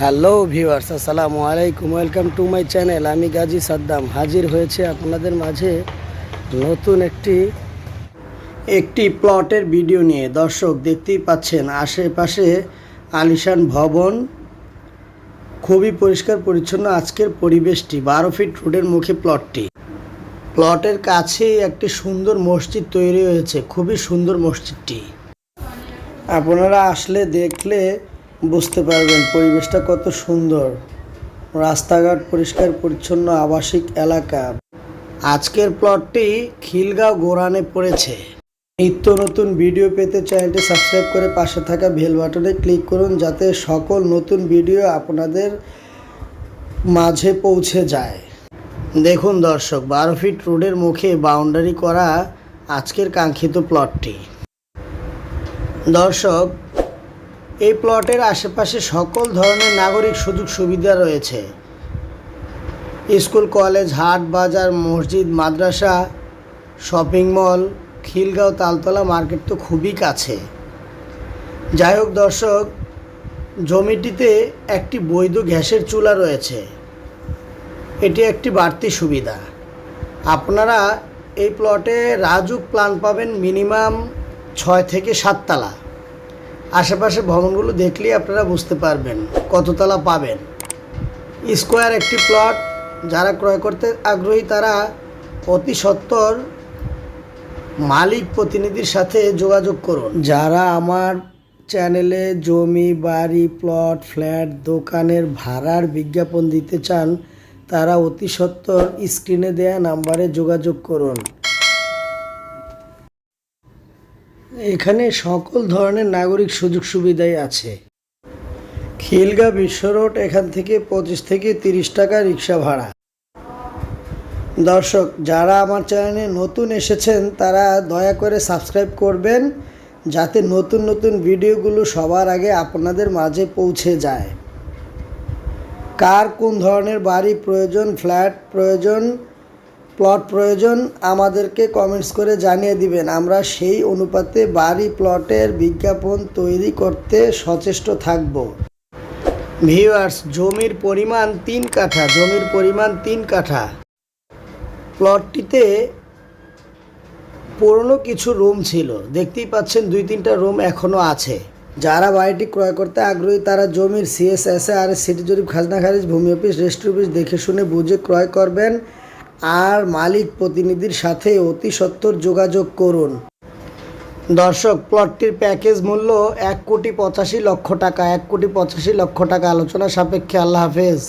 Hello viewers, আসসালামু আলাইকুম, welcome to my channel. আমি গাজী সাদ্দাম, হাজির হয়েছে আপনাদের মাঝে নতুন একটি একটি প্লটের ভিডিও নিয়ে। দর্শক, দেখতেই পাচ্ছেন, আশেপাশে আলিশান ভবন, খুবই পরিষ্কার পরিচ্ছন্ন আজকের পরিবেশটি, বারো ফিট রোডের মুখে প্লটটি। প্লটের কাছেই একটি সুন্দর মসজিদ তৈরি হয়েছে, খুবই সুন্দর মসজিদটি। আপনারা আসলে দেখলে বুঝতে পারবেন পরিবেশটা কত সুন্দর। রাস্তাঘাট পরিষ্কার, পরিচ্ছন্ন, আবাসিক এলাকা। আজকের প্লটটি খিলগাঁও গোরানে পড়েছে। নিত্য নতুন ভিডিও পেতে চ্যানেলটি সাবস্ক্রাইব করে পাশে থাকা বেল বাটনে ক্লিক করুন যাতে সকল নতুন ভিডিও আপনাদের মাঝে পৌঁছে যায়। দেখুন দর্শক, বারো ফিট রোডের মুখে বাউন্ডারি করা আজকের কাঙ্ক্ষিত প্লটটি দর্শক এই প্লটের আশেপাশে সকল ধরনের নাগরিক সুযোগ সুবিধা রয়েছে। স্কুল, কলেজ, হাট, বাজার, মসজিদ, মাদ্রাসা, shopping mall, Khilgaon, Taltola market তো খুবই কাছে। যাই হোক দর্শক, জমিটিতে একটি বৈধ গ্যাসের চুলা রয়েছে। এটি একটি বাড়তি সুবিধা। আপনারা এই প্লটে রাজুক প্ল্যান পাবেন মিনিমাম ছয় থেকে সাততলা। আশেপাশে ভবনগুলো দেখলেই আপনারা বুঝতে পারবেন কততলা পাবেন। স্কোয়ার একটি প্লট, যারা ক্রয় করতে আগ্রহী তারা অতি সত্বর মালিক প্রতিনিধির সাথে যোগাযোগ করুন। যারা আমার চ্যানেলে জমি, বাড়ি, প্লট, ফ্ল্যাট, দোকানের ভাড়ার বিজ্ঞাপন দিতে চান, তারা অতি সত্বর স্ক্রিনে দেয়া নাম্বারে যোগাযোগ করুন। এখানে সকল ধরনের নাগরিক সুযোগ সুবিধাই আছে। খিলগা বিশ্ব রোড এখান থেকে পঁচিশ থেকে তিরিশ টাকা রিক্সা ভাড়া। দর্শক, যারা আমার চ্যানেলে নতুন এসেছেন, তারা দয়া করে সাবস্ক্রাইব করবেন, যাতে নতুন নতুন ভিডিওগুলো সবার আগে আপনাদের মাঝে পৌঁছে যায়। কার কোন ধরনের বাড়ি প্রয়োজন, ফ্ল্যাট প্রয়োজন প্লট প্রয়োজন, আমাদেরকে কমেন্টস করে জানিয়ে দিবেন। আমরা সেই অনুপাতে বাড়ি প্লটের বিজ্ঞাপন তৈরি করতে সচেষ্ট থাকব। ভিউয়ার্স জমির পরিমাণ তিন কাঠা, জমির পরিমাণ তিন কাঠা। প্লটটিতে পুরনো কিছু রুম ছিল। দেখতেই পাচ্ছেন দুই তিনটা রুম এখনও আছে। যারা বাড়িটি ক্রয় করতে আগ্রহী, তারা জমির সিএসএস আর সিটি জরিপ খাজনা খারিজ ভূমি অফিস রেজিস্ট্রি অফিস দেখে শুনে বুঝে ক্রয় করবেন। আর মালিক প্রতিনিধির সাথে অতি সত্বর যোগাযোগ করুন। দর্শক প্লটটির প্যাকেজ মূল্য এক কোটি পঁচাশি লক্ষ টাকা। এক কোটি পঁচাশি লক্ষ টাকা। আলোচনা সাপেক্ষে। আল্লাহ হাফেজ।